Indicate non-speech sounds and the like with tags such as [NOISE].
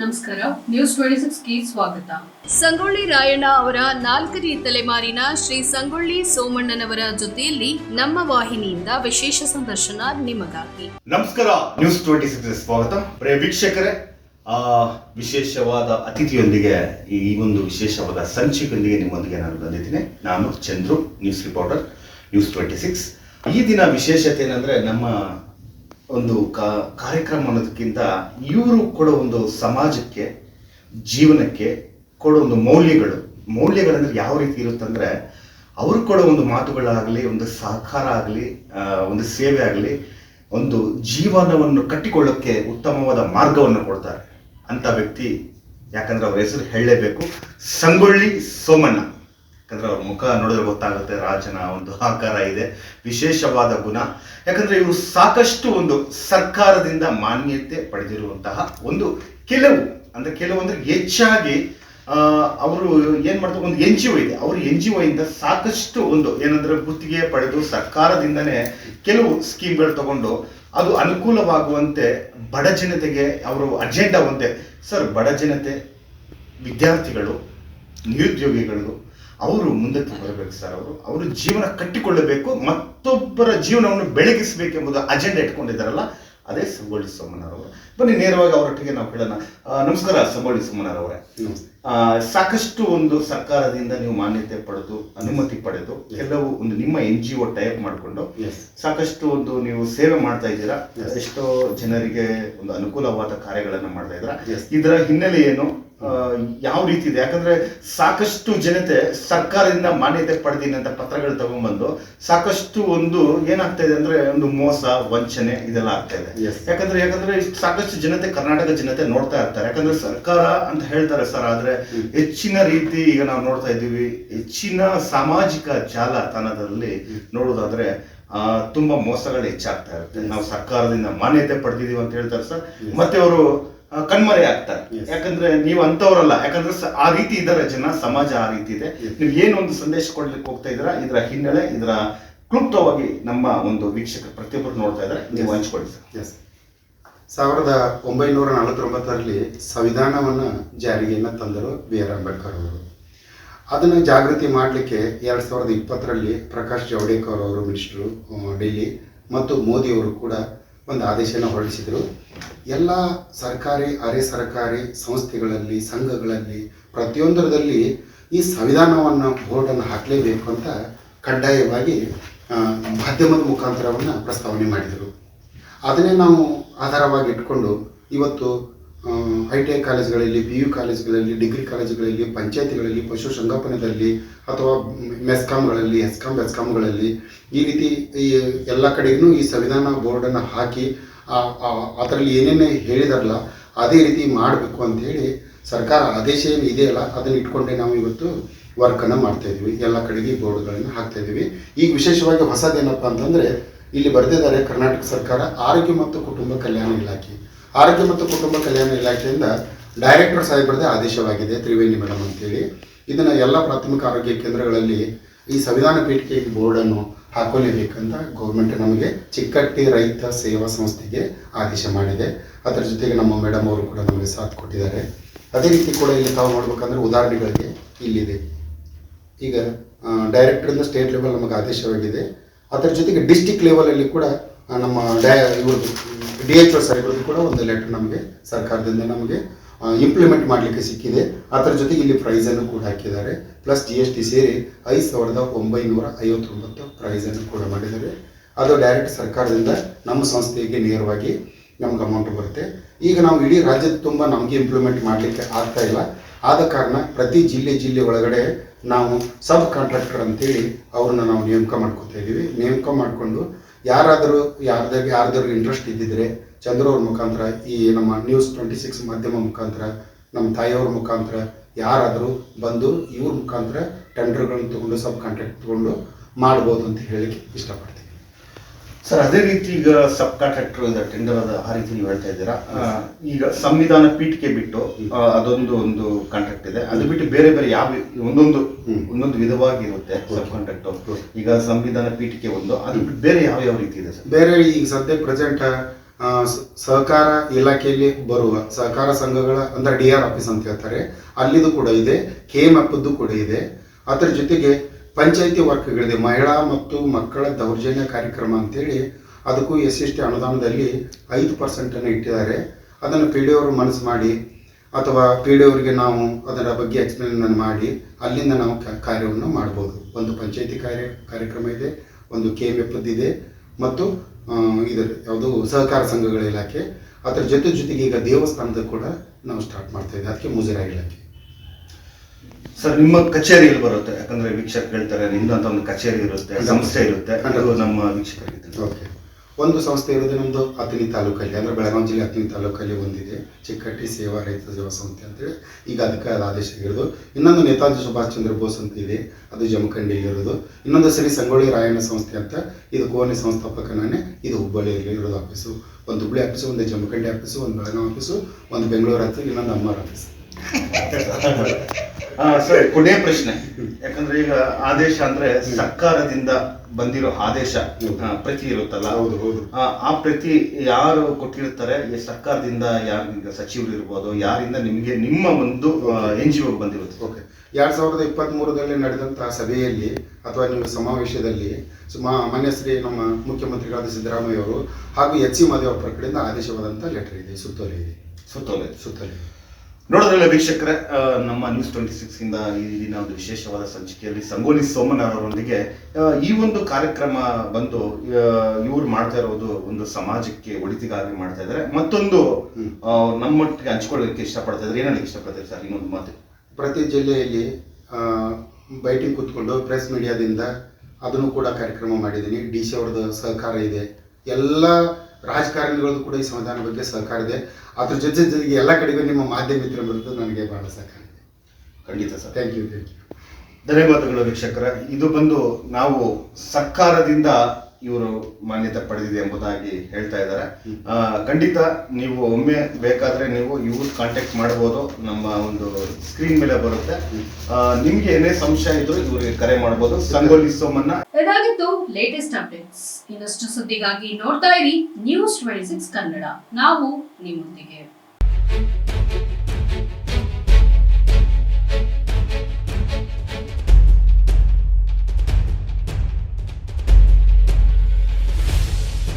ನಮಸ್ಕಾರ. News twenty ಸಿಕ್ಸ್ಗೆ ಸ್ವಾಗತ. ಸಂಗೊಳ್ಳಿ ರಾಯಣ್ಣ ಅವರ ನಾಲ್ಕನೇ ತಲೆಮಾರಿನ ಶ್ರೀ ಸಂಗೊಳ್ಳಿ ಸೋಮಣ್ಣನವರ ಜೊತೆಯಲ್ಲಿ ನಮ್ಮ ವಾಹಿನಿಯಿಂದ ವಿಶೇಷ ಸಂದರ್ಶನ ನಿಮಗಾಗಿ. ನಮಸ್ಕಾರ. ನ್ಯೂಸ್ ಟ್ವೆಂಟಿ ಸಿಕ್ಸ್ ಸ್ವಾಗತ. ಪ್ರಿಯ ವೀಕ್ಷಕರೇ ಆ ವಿಶೇಷವಾದ ಅತಿಥಿಯೊಂದಿಗೆ ಈ ಒಂದು ವಿಶೇಷವಾದ ಸಂಚಿಕೆಯೊಂದಿಗೆ ನಿಮ್ಮೊಂದಿಗೆ ನಾನು ಬಂದಿದ್ದೀನಿ. ನಾನು Chandru news reporter news twenty six ಈ ದಿನ ವಿಶೇಷತೆ ಏನಂದ್ರೆ ನಮ್ಮ ಒಂದು ಕಾರ್ಯಕ್ರಮ ಅನ್ನೋದಕ್ಕಿಂತ ಇವರು ಕೊಡೋ ಒಂದು ಸಮಾಜಕ್ಕೆ, ಜೀವನಕ್ಕೆ ಕೊಡೋ ಒಂದು ಮೌಲ್ಯಗಳು, ಮೌಲ್ಯಗಳಂದ್ರೆ ಯಾವ ರೀತಿ ಇರುತ್ತಂದ್ರೆ ಅವರು ಕೊಡೋ ಒಂದು ಮಾತುಗಳಾಗಲಿ, ಒಂದು ಸಹಕಾರ ಆಗಲಿ ಒಂದು ಸೇವೆ ಆಗಲಿ, ಒಂದು ಜೀವನವನ್ನು ಕಟ್ಟಿಕೊಳ್ಳೋಕ್ಕೆ ಉತ್ತಮವಾದ ಮಾರ್ಗವನ್ನು ಕೊಡ್ತಾರೆ. ಅಂತ ವ್ಯಕ್ತಿ ಯಾಕಂದ್ರೆ ಅವ್ರ ಹೆಸರು ಹೇಳಲೇಬೇಕು. ಸಂಗೊಳ್ಳಿ ಸೋಮಣ್ಣ. ಯಾಕಂದ್ರೆ ಅವ್ರ ಮುಖ ನೋಡಿದ್ರೆ ಗೊತ್ತಾಗುತ್ತೆ ರಾಜನ ಒಂದು ಆಕಾರ ಇದೆ, ವಿಶೇಷವಾದ ಗುಣ. ಯಾಕಂದ್ರೆ ಇವರು ಸಾಕಷ್ಟು ಒಂದು ಸರ್ಕಾರದಿಂದ ಮಾನ್ಯತೆ ಪಡೆದಿರುವಂತಹ ಒಂದು ಕೆಲವು, ಅಂದ್ರೆ ಕೆಲವು ಅಂದ್ರೆ ಹೆಚ್ಚಾಗಿ ಅವರು ಏನ್ ಮಾಡ್ತಾರೆ, ಒಂದು ಎನ್ ಜಿ ಒ ಇದೆ. ಅವರು ಎನ್ ಜಿ ಒ ಇಂದ ಸಾಕಷ್ಟು ಒಂದು ಏನಂದ್ರೆ ಗುತ್ತಿಗೆ ಪಡೆದು ಸರ್ಕಾರದಿಂದನೇ ಕೆಲವು ಸ್ಕೀಮ್ಗಳು ತಗೊಂಡು ಅದು ಅನುಕೂಲವಾಗುವಂತೆ ಬಡ ಜನತೆಗೆ ಅವರು ಅಜೆಂಡಾ ಒಂದೇ. ಸರ್, ಬಡ ಜನತೆ, ವಿದ್ಯಾರ್ಥಿಗಳು, ನಿರುದ್ಯೋಗಿಗಳು ಅವರು ಮುಂದಕ್ಕೆ ಬರಬೇಕು ಸರ್ ಅವರು. ಅವರು ಜೀವನ ಕಟ್ಟಿಕೊಳ್ಳಬೇಕು ಮತ್ತೊಬ್ಬರ ಜೀವನವನ್ನು ಬೆಳಗಿಸಬೇಕೆಂಬುದು ಅಜೆಂಡಾ ಇಟ್ಕೊಂಡಿದ್ದಾರಲ್ಲ ಅದೇ ಸಂಗೊಳ್ಳಿ ಸೋಮಣ್ಣರವರು ಬನ್ನಿ ನೇರವಾಗಿ ಅವರೊಟ್ಟಿಗೆ ನಾವು ಹೇಳೋಣ ನಮಸ್ಕಾರ ಸಂಗೊಳ್ಳಿ ಸೋಮಣ್ಣರವರೇ ಸಾಕಷ್ಟು ಒಂದು ಸರ್ಕಾರದಿಂದ ನೀವು ಮಾನ್ಯತೆ ಪಡೆದು ಅನುಮತಿ ಪಡೆದು ಕೆಲವು ಒಂದು ನಿಮ್ಮ ಎನ್ ಜಿ ಒ ಟೈಪ್ ಮಾಡಿಕೊಂಡು ಸಾಕಷ್ಟು ಒಂದು ನೀವು ಸೇವೆ ಮಾಡ್ತಾ ಇದ್ದೀರಾ? ಎಷ್ಟೋ ಜನರಿಗೆ ಒಂದು ಅನುಕೂಲವಾದ ಕಾರ್ಯಗಳನ್ನು ಮಾಡ್ತಾ ಇದ್ದೀರಾ. ಇದರ ಹಿನ್ನೆಲೆ ಏನು? ಯಾವ ರೀತಿ ಇದೆ? ಯಾಕಂದ್ರೆ ಸಾಕಷ್ಟು ಜನತೆ ಸರ್ಕಾರದಿಂದ ಮಾನ್ಯತೆ ಪಡೆದೀನಿ ಅಂತ ಪತ್ರಗಳು ತಗೊಂಡ್ಬಂದು ಸಾಕಷ್ಟು ಒಂದು ಏನಾಗ್ತಾ ಇದೆ ಅಂದ್ರೆ ಒಂದು ಮೋಸ ವಂಚನೆ ಇದೆಲ್ಲ ಆಗ್ತಾ ಇದೆ. ಯಾಕಂದ್ರೆ ಯಾಕಂದ್ರೆ ಸಾಕಷ್ಟು ಜನತೆ ಕರ್ನಾಟಕ ಜನತೆ ನೋಡ್ತಾ ಇರ್ತಾರೆ. ಯಾಕಂದ್ರೆ ಸರ್ಕಾರ ಅಂತ ಹೇಳ್ತಾರೆ ಸರ್ ಆದ್ರೆ ಹೆಚ್ಚಿನ ರೀತಿ ಈಗ ನಾವು ನೋಡ್ತಾ ಇದ್ದೀವಿ ಹೆಚ್ಚಿನ ಸಾಮಾಜಿಕ ಜಾಲತಾಣದಲ್ಲಿ ನೋಡೋದಾದ್ರೆ ಆ, ತುಂಬಾ ಮೋಸಗಳು ಹೆಚ್ಚಾಗ್ತಾ ಇರುತ್ತೆ. ನಾವು ಸರ್ಕಾರದಿಂದ ಮಾನ್ಯತೆ ಪಡೆದಿದೀವಿ ಅಂತ ಹೇಳ್ತಾರೆ ಸರ್. ಮತ್ತೆ ಅವರು ಕಣ್ಮರೆ ಆಗ್ತಾರೆ. ಯಾಕಂದ್ರೆ ನೀವು ಅಂತವ್ರಲ್ಲ ಯಾಕಂದ್ರೆ ಆ ರೀತಿ ಇದಾರೆ ಜನ ಸಮಾಜ ಆ ರೀತಿ ಇದೆ. ನೀವು ಏನೊಂದು ಸಂದೇಶ ಕೊಡ್ಲಿಕ್ಕೆ ಹೋಗ್ತಾ ಇದ್ದೀರಾ ಇದರ ಹಿನ್ನೆಲೆ ಇದರ ಕ್ಲುಪ್ತವಾಗಿ ನಮ್ಮ ಒಂದು ವೀಕ್ಷಕ ಪ್ರತಿಯೊಬ್ಬರು ನೋಡ್ತಾ ಇದ್ದಾರೆ. ನೀವು. ಹಂಚ್ಕೊಳ್ಳಿ ಸರ್. ಸಾವಿರದ ಒಂಬೈನೂರ ನಲವತ್ತೊಂಬತ್ತರಲ್ಲಿ ಸಂವಿಧಾನವನ್ನು ಜಾರಿಗೆಯನ್ನು ತಂದರು ಬಿ ಆರ್ ಅಂಬೇಡ್ಕರ್ ಅವರು. ಅದನ್ನು ಜಾಗೃತಿ ಮಾಡಲಿಕ್ಕೆ ಎರಡು ಸಾವಿರದ ಇಪ್ಪತ್ತರಲ್ಲಿ ಪ್ರಕಾಶ್ ಜಾವಡೇಕರ್ ಅವರು ಮಿನಿಸ್ಟ್ರು ಡೆಲ್ಲಿ ಮತ್ತು ಮೋದಿಯವರು ಕೂಡ ಒಂದು ಆದೇಶನ ಹೊರಡಿಸಿದರು. ಎಲ್ಲ ಸರ್ಕಾರಿ, ಅರೆ ಸರ್ಕಾರಿ ಸಂಸ್ಥೆಗಳಲ್ಲಿ, ಸಂಘಗಳಲ್ಲಿ ಪ್ರತಿಯೊಂದರದಲ್ಲಿ ಈ ಸಂವಿಧಾನವನ್ನು ಬೋರ್ಡನ್ನು ಹಾಕಲೇಬೇಕು ಅಂತ ಕಡ್ಡಾಯವಾಗಿ ಮಾಧ್ಯಮದ ಮುಖಾಂತರವನ್ನು ಪ್ರಸ್ತಾವನೆ ಮಾಡಿದರು. ಅದನ್ನೇ ನಾವು ಆಧಾರವಾಗಿ ಇಟ್ಕೊಂಡು ಇವತ್ತು ಐ ಟಿ ಐ ಕಾಲೇಜುಗಳಲ್ಲಿ ಪಿ ಯು ಕಾಲೇಜುಗಳಲ್ಲಿ ಡಿಗ್ರಿ ಕಾಲೇಜುಗಳಲ್ಲಿ, ಪಂಚಾಯತಿಗಳಲ್ಲಿ ಪಶು ಸಂಗೋಪನೆಯಲ್ಲಿ ಅಥವಾ ಮೆಸ್ಕಾಮ್ಗಳಲ್ಲಿ ಎಸ್ಕಾಮ್ ಎಸ್ಕಾಮ್ಗಳಲ್ಲಿ ಈ ರೀತಿ ಈ ಎಲ್ಲ ಕಡೆಗೂ ಈ ಸಂವಿಧಾನ ಬೋರ್ಡನ್ನು ಹಾಕಿ ಅದರಲ್ಲಿ ಏನೇನೇ ಹೇಳಿದಾರಲ್ಲ, ಅದೇ ರೀತಿ ಮಾಡಬೇಕು ಅಂತೇಳಿ ಸರ್ಕಾರ ಆದೇಶ ಏನು ಇದೆಯಲ್ಲ, ಅದನ್ನು ಇಟ್ಕೊಂಡೆ ನಾವು ಇವತ್ತು ವರ್ಕನ್ನು ಮಾಡ್ತಾ ಇದ್ದೀವಿ. ಎಲ್ಲ ಕಡೆಗೆ ಬೋರ್ಡ್ಗಳನ್ನು ಹಾಕ್ತಾ ಇದ್ದೀವಿ. ಈಗ ವಿಶೇಷವಾಗಿ ಹೊಸದೇನಪ್ಪ ಅಂತಂದರೆ, ಇಲ್ಲಿ ಬರೆದಿದ್ದಾರೆ ಕರ್ನಾಟಕ ಸರ್ಕಾರ, ಆರೋಗ್ಯ ಮತ್ತು ಕುಟುಂಬ ಕಲ್ಯಾಣ ಇಲಾಖೆ. ಆರೋಗ್ಯ ಮತ್ತು ಕುಟುಂಬ ಕಲ್ಯಾಣ ಇಲಾಖೆಯಿಂದ ಡೈರೆಕ್ಟರ್ ಸಾಹೇಬರದೇ ಆದೇಶವಾಗಿದೆ, ತ್ರಿವೇಣಿ ಮೇಡಮ್ ಅಂತೇಳಿ. ಇದನ್ನು ಎಲ್ಲ ಪ್ರಾಥಮಿಕ ಆರೋಗ್ಯ ಕೇಂದ್ರಗಳಲ್ಲಿ ಈ ಸಂವಿಧಾನ ಪೀಠಿಕೆ ಬೋರ್ಡನ್ನು ಹಾಕೊಳ್ಳಬೇಕಂತ ಗೌರ್ಮೆಂಟ್ ನಮಗೆ ಚಿಕ್ಕಟ್ಟಿ ರೈತ ಸೇವಾ ಸಂಸ್ಥೆಗೆ ಆದೇಶ ಮಾಡಿದೆ. ಅದರ ಜೊತೆಗೆ ನಮ್ಮ ಮೇಡಮ್ ಅವರು ಕೂಡ ನಮಗೆ ಸಾಥ್ ಕೊಟ್ಟಿದ್ದಾರೆ. ಅದೇ ರೀತಿ ಕೂಡ ಇಲ್ಲಿ ತಾವು ನೋಡ್ಬೇಕಂದ್ರೆ ಉದಾಹರಣೆಗಳಿಗೆ ಇಲ್ಲಿದೆ. ಈಗ ಡೈರೆಕ್ಟರಿಂದ ಸ್ಟೇಟ್ ಲೆವೆಲ್ ನಮಗೆ ಆದೇಶವಾಗಿದೆ. ಅದರ ಜೊತೆಗೆ ಡಿಸ್ಟಿಕ್ ಲೆವೆಲಲ್ಲಿ ಕೂಡ ನಮ್ಮ ಡೈ, ಇವ್ರದ್ದು ಡಿ ಎಚ್ ಒ ಸಾಹೇಬ್ರದ್ದು ಕೂಡ ಒಂದು ಲೆಟರ್ ನಮಗೆ, ಸರ್ಕಾರದಿಂದ ನಮಗೆ ಇಂಪ್ಲಿಮೆಂಟ್ ಮಾಡಲಿಕ್ಕೆ ಸಿಕ್ಕಿದೆ. ಅದರ ಜೊತೆಗೆ ಇಲ್ಲಿ ಪ್ರೈಸನ್ನು ಕೂಡ ಹಾಕಿದ್ದಾರೆ. ಪ್ಲಸ್ ಜಿ ಎಸ್ ಟಿ ಸೇರಿ ಐದು ಸಾವಿರದ ಒಂಬೈನೂರ ಐವತ್ತೊಂಬತ್ತು ಪ್ರೈಸನ್ನು ಕೂಡ ಮಾಡಿದ್ದಾರೆ. ಅದು ಡೈರೆಕ್ಟ್ ಸರ್ಕಾರದಿಂದ ನಮ್ಮ ಸಂಸ್ಥೆಗೆ ನೇರವಾಗಿ ನಮ್ಗೆ ಅಮೌಂಟ್ ಬರುತ್ತೆ. ಈಗ ನಾವು ಇಡೀ ರಾಜ್ಯದ ತುಂಬ ನಮಗೆ ಇಂಪ್ಲಿಮೆಂಟ್ ಮಾಡಲಿಕ್ಕೆ ಆಗ್ತಾ ಇಲ್ಲ. ಆದ ಕಾರಣ ಪ್ರತಿ ಜಿಲ್ಲೆ ಜಿಲ್ಲೆ ಒಳಗಡೆ ನಾವು ಸಬ್ ಕಾಂಟ್ರಾಕ್ಟರ್ ಅಂತೇಳಿ ಅವ್ರನ್ನ ನಾವು ನೇಮಕ ಮಾಡ್ಕೊತಾ ಇದ್ದೀವಿ. ನೇಮಕ ಮಾಡಿಕೊಂಡು ಯಾರಾದರೂ ಯಾರ್ದಾಗ ಯಾರ್ದಾದ್ರು ಇಂಟ್ರೆಸ್ಟ್ ಇದ್ದಿದ್ರೆ ಚಂದ್ರ ಅವ್ರ ಮುಖಾಂತರ ಈ ನಮ್ಮ ನ್ಯೂಸ್ ಟ್ವೆಂಟಿ ಸಿಕ್ಸ್ ಮಾಧ್ಯಮ ಮುಖಾಂತರ, ನಮ್ಮ ತಾಯಿಯವ್ರ ಮುಖಾಂತರ, ಯಾರಾದರೂ ಬಂದು ಇವ್ರ ಮುಖಾಂತರ ಟೆಂಡರ್ಗಳನ್ನು ತಗೊಂಡು ಸಬ್ ಕಾಂಟ್ರಾಕ್ಟ್ ತೊಗೊಂಡು ಮಾಡ್ಬೋದು ಅಂತ ಹೇಳಲಿಕ್ಕೆ ಇಷ್ಟಪಡ್ತೀನಿ. ಸರ್ ಅದೇ ರೀತಿ ಈಗ ಸಬ್ ಕಾಂಟ್ರಾಕ್ಟರ್ ಟೆಂಡರ್ ಅದ ಆ ರೀತಿ ನೀವು ಹೇಳ್ತಾ ಇದ್ದೀರಾ? ಈಗ ಸಂವಿಧಾನ ಪೀಠಿಕೆ ಬಿಟ್ಟು ಅದೊಂದು ಒಂದು ಕಾಂಟ್ರಾಕ್ಟ್ ಇದೆ. ಅದು ಬಿಟ್ಟು ಬೇರೆ ಬೇರೆ ಯಾವ ಒಂದೊಂದು ಒಂದೊಂದು ಒಂದೊಂದು ವಿಧವಾಗಿರುತ್ತೆ ಸಬ್ ಕಾಂಟ್ರಾಕ್ಟ್. ಈಗ ಸಂವಿಧಾನ ಪೀಠಿಕೆ ಒಂದು ಅದು ಬಿಟ್ಟು ಬೇರೆ ಯಾವ ಯಾವ ರೀತಿ ಇದೆ ಸರ್? ಬೇರೆ ಈಗ ಸದ್ಯ ಪ್ರೆಸೆಂಟ್ ಸಹಕಾರ ಇಲಾಖೆಯಲ್ಲಿ ಬರುವ ಸಹಕಾರ ಸಂಘಗಳ ಅಂದ್ರೆ ಡಿ ಆರ್ ಆಫೀಸ್ ಅಂತ ಹೇಳ್ತಾರೆ ಅಲ್ಲಿದು ಕೂಡ ಇದೆ ಕೆ ಎಂ ಎಫ್ದು ಕೂಡ ಇದೆ. ಅದರ ಜೊತೆಗೆ ಪಂಚಾಯಿತಿ ವರ್ಕ್ಗಳಿದೆ ಮಹಿಳಾ ಮತ್ತು ಮಕ್ಕಳ ದೌರ್ಜನ್ಯ ಕಾರ್ಯಕ್ರಮ ಅಂತೇಳಿ ಅದಕ್ಕೂ ಎಸ್ ಎಸ್ ಟಿ ಅನುದಾನದಲ್ಲಿ ಐದು ಪರ್ಸೆಂಟನ್ನು ಇಟ್ಟಿದ್ದಾರೆ. ಅದನ್ನು ಪಿ ಡಿ ಅವರು ಮನಸ್ಸು ಮಾಡಿ ಅಥವಾ ಪಿ ಡಿ ಅವರಿಗೆ ನಾವು ಅದರ ಬಗ್ಗೆ ಎಕ್ಸ್ಪ್ಲೇನ್ ಮಾಡಿ ಅಲ್ಲಿಂದ ನಾವು ಕಾರ್ಯವನ್ನು ಮಾಡ್ಬೋದು. ಒಂದು ಪಂಚಾಯಿತಿ ಕಾರ್ಯ ಕಾರ್ಯಕ್ರಮ ಇದೆ, ಒಂದು ಕೆ ಎಂ ಎಫ್ ಇದೆ ಮತ್ತು ಇದರ ಯಾವುದು ಸಹಕಾರ ಸಂಘಗಳ ಇಲಾಖೆ. ಅದರ ಜೊತೆ ಜೊತೆಗೆ ಈಗ ದೇವಸ್ಥಾನದ ಕೂಡ ನಾವು ಸ್ಟಾರ್ಟ್ ಮಾಡ್ತಾ ಇದ್ದೀವಿ ಅದಕ್ಕೆ ಮುಜರಾಯಿ ಇಲಾಖೆ. ಸರ್ ನಿಮ್ಮ ಕಚೇರಿಯಲ್ಲಿ ಬರುತ್ತೆ. ಯಾಕಂದ್ರೆ ವೀಕ್ಷಕರು ಹೇಳ್ತಾರೆ ನಿಮ್ದು ಅಂತ ಒಂದು ಕಚೇರಿ ಇರುತ್ತೆ ಸಂಸ್ಥೆ ಇರುತ್ತೆ. ಅದು ನಮ್ಮ ವೀಕ್ಷಕರಿಗೆ. ಓಕೆ. ಒಂದು ಸಂಸ್ಥೆ ಇರೋದು ನಮ್ಮದು ಅತನಿ ತಾಲೂಕಲ್ಲಿ ಅಂದರೆ ಬೆಳಗಾವಿ ಜಿಲ್ಲೆ ಅತನಿ ತಾಲೂಕಲ್ಲಿ ಒಂದಿದೆ. ಚಿಕ್ಕಟ್ಟಿ ಸೇವಾ ರೈತ ಸೇವಾ ಸಂಸ್ಥೆ ಅಂತೇಳಿ. ಈಗ ಅದಕ್ಕೆ ಅದು ಆದೇಶ ಆಗಿರೋದು ಇನ್ನೊಂದು ನೇತಾಜಿ ಸುಭಾಷ್ ಚಂದ್ರ ಬೋಸ್ ಅಂತ ಇದೆ ಅದು ಜಮಖಂಡಿಯಲ್ಲಿ ಇರೋದು. ಇನ್ನೊಂದು ಸರಿ ಸಂಗೊಳ್ಳಿ ರಾಯಣ್ಣ ಸಂಸ್ಥೆ ಅಂತ ಇದು ಕೋನೆ ಸಂಸ್ಥಾಪಕ ನಾನೇ ಇದು ಹುಬ್ಬಳ್ಳಿಯಲ್ಲಿ ಇರೋದು ಆಫೀಸು. ಒಂದು ಹುಬ್ಬಳ್ಳಿ ಆಫೀಸು ಒಂದು ಜಮಖಂಡಿ ಆಫೀಸು ಒಂದು ಬೆಳಗಾವಿ ಆಫೀಸು ಒಂದು ಬೆಂಗಳೂರು ಆಫೀಸು ಇನ್ನೊಂದು ಅಮ್ಮರ ಆಫೀಸ್. [LAUGHS] ಸರ್ ಕೊನೆ ಪ್ರಶ್ನೆ. ಯಾಕಂದ್ರೆ ಈಗ ಆದೇಶ ಅಂದ್ರೆ ಸರ್ಕಾರದಿಂದ ಬಂದಿರೋ ಆದೇಶ ಪ್ರತಿ ಇರುತ್ತಲ್ಲ? ಹೌದು ಹೌದು. ಆ, ಪ್ರತಿ ಯಾರು ಕೊಟ್ಟಿರ್ತಾರೆ ಈ ಸರ್ಕಾರದಿಂದ ಯಾರು ಸಚಿವರು ಇರ್ಬೋದು ಯಾರಿಂದ ನಿಮಗೆ ನಿಮ್ಮ ಒಂದು ಎನ್ ಜಿ ಒ ಬಂದಿರುತ್ತೆ? ಓಕೆ ಎರಡ್ ಸಾವಿರದ ಇಪ್ಪತ್ತ್ ಮೂರರಲ್ಲಿ ನಡೆದಂತಹ ಸಭೆಯಲ್ಲಿ ಅಥವಾ ನಿಮ್ಮ ಸಮಾವೇಶದಲ್ಲಿ ಸುಮಾ ಮಾನ್ಯ ಶ್ರೀ ನಮ್ಮ ಮುಖ್ಯಮಂತ್ರಿಗಳಾದ ಸಿದ್ದರಾಮಯ್ಯ ಅವರು ಹಾಗೂ ಎಚ್ ಸಿ ಮಾದೇವಪ್ಪರ ಕಡೆಯಿಂದ ಆದೇಶವಾದಂತಹ ಲೆಟರ್ ಇದೆ ಸುತ್ತೋಲೆ ಇದೆ. ಸುತ್ತೋಲೆ ಸುತ್ತೋಲೆ ನೋಡೋದ್ರಲ್ಲ ವೀಕ್ಷಕರೇ ನಮ್ಮ ನ್ಯೂಸ್ ಟ್ವೆಂಟಿ ಸಿಕ್ಸ್ ಇಂದ ಈ ದಿನ ಒಂದು ವಿಶೇಷವಾದ ಸಂಚಿಕೆಯಲ್ಲಿ ಸಂಗೋಲಿ ಸೋಮನ್ ಅವರೊಂದಿಗೆ ಈ ಒಂದು ಕಾರ್ಯಕ್ರಮ ಬಂದು ಇವ್ರು ಮಾಡ್ತಾ ಇರೋದು ಒಂದು ಸಮಾಜಕ್ಕೆ ಒಳಿತಿಗಾಗಿ ಮಾಡ್ತಾ ಇದ್ದಾರೆ. ಮತ್ತೊಂದು ನಮ್ಮ ಮಟ್ಟಿಗೆ ನಮ್ಮೊಟ್ಟಿಗೆ ಹಂಚ್ಕೊಳ್ಳೋದಕ್ಕೆ ಇಷ್ಟಪಡ್ತಾ ಇದ್ದಾರೆ. ಏನಾದ್ರು ಹೇಳಕ್ಕೆ ಇಷ್ಟಪಡ್ತಾರೆ ಸರ್ ಇನ್ನೊಂದು ಮಾತು? ಪ್ರತಿ ಜಿಲ್ಲೆಯಲ್ಲಿ ಬೈಟಿಂಗ್ ಕೂತ್ಕೊಂಡು ಪ್ರೆಸ್ ಮೀಡಿಯಾದಿಂದ ಅದನ್ನು ಕೂಡ ಕಾರ್ಯಕ್ರಮ ಮಾಡಿದ್ದೀನಿ. ಡಿ ಸಿ ಅವ್ರದ್ದು ಸಹಕಾರ ಇದೆ. ಎಲ್ಲ ರಾಜಕಾರಣಿಗಳದ್ದು ಕೂಡ ಈ ಸಂವಿಧಾನ ಬಗ್ಗೆ ಸಹಕಾರ ಇದೆ. ಅದ್ರ ಜೊತೆ ಜೊತೆಗೆ ಎಲ್ಲ ಕಡೆಗೂ ನಿಮ್ಮ ಮಾಧ್ಯಮ ಮಿತ್ರರದ್ದು ನನಗೆ ಬಹಳ ಸಹಕಾರ ಇದೆ. ಖಂಡಿತ sir. Thank you thank you ಧನ್ಯವಾದಗಳು ವೀಕ್ಷಕರ. ಇದು ಬಂದು ನಾವು ಸರ್ಕಾರದಿಂದ ಇವರು ಮಾನ್ಯತೆ ಪಡೆದಿದೆ ಎಂಬುದಾಗಿ ಹೇಳ್ತಾ ಇದ್ದಾರೆ. ಖಂಡಿತ ನೀವು ಒಮ್ಮೆ ಬೇಕಾದ್ರೆ ನೀವು ಇವ್ರ ಕಾಂಟ್ಯಾಕ್ಟ್ ಮಾಡಬಹುದು ನಮ್ಮ ಒಂದು ಸ್ಕ್ರೀನ್ ಮೇಲೆ ಬರುತ್ತೆ. ನಿಮ್ಗೆ ಏನೇ ಸಂಶಯ ಇದ್ರು ಇವರಿಗೆ ಕರೆ ಮಾಡಬಹುದು ಸಂಗೋಲಿ ಸೋಮಣ್ಣ. ಇದಾಗಿತ್ತು ಲೇಟೆಸ್ಟ್ ಅಪ್ಡೇಟ್ಸ್ ಇನ್ನಷ್ಟು ಸುದ್ದಿಗಾಗಿ ನೋಡ್ತಾ ಇರಿ ನ್ಯೂಸ್ ಟ್ವೆಂಟಿ ಸಿಕ್ಸ್ ಕನ್ನಡ. ನಾವು ನಿಮ್ಮೊಂದಿಗೆ.